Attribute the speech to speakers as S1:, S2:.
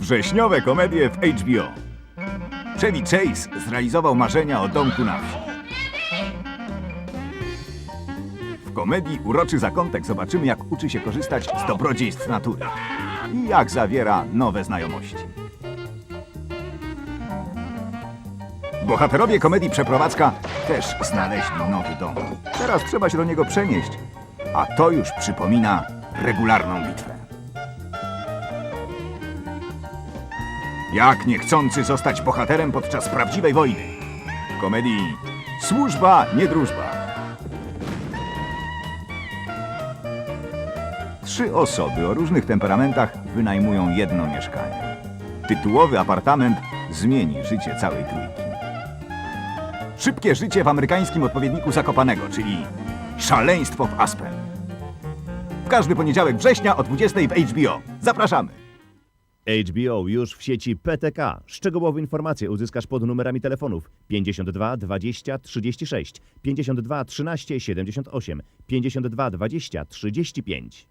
S1: Wrześniowe komedie w HBO. Chevy Chase zrealizował marzenia o domku na wsi. W komedii Uroczy Zakątek zobaczymy, jak uczy się korzystać z dobrodziejstw natury i jak zawiera nowe znajomości. Bohaterowie komedii Przeprowadzka też znaleźli nowy dom. Teraz trzeba się do niego przenieść, a to już przypomina regularną bitwę. Jak niechcący zostać bohaterem podczas prawdziwej wojny. W komedii Służba, nie drużba. Trzy osoby o różnych temperamentach wynajmują jedno mieszkanie. Tytułowy apartament zmieni życie całej trójki. Szybkie życie w amerykańskim odpowiedniku Zakopanego, czyli Szaleństwo w Aspen. W każdy poniedziałek września o 20 w HBO. Zapraszamy!
S2: HBO już w sieci PTK. Szczegółowe informacje uzyskasz pod numerami telefonów 52 20 36, 52 13 78, 52 20 35.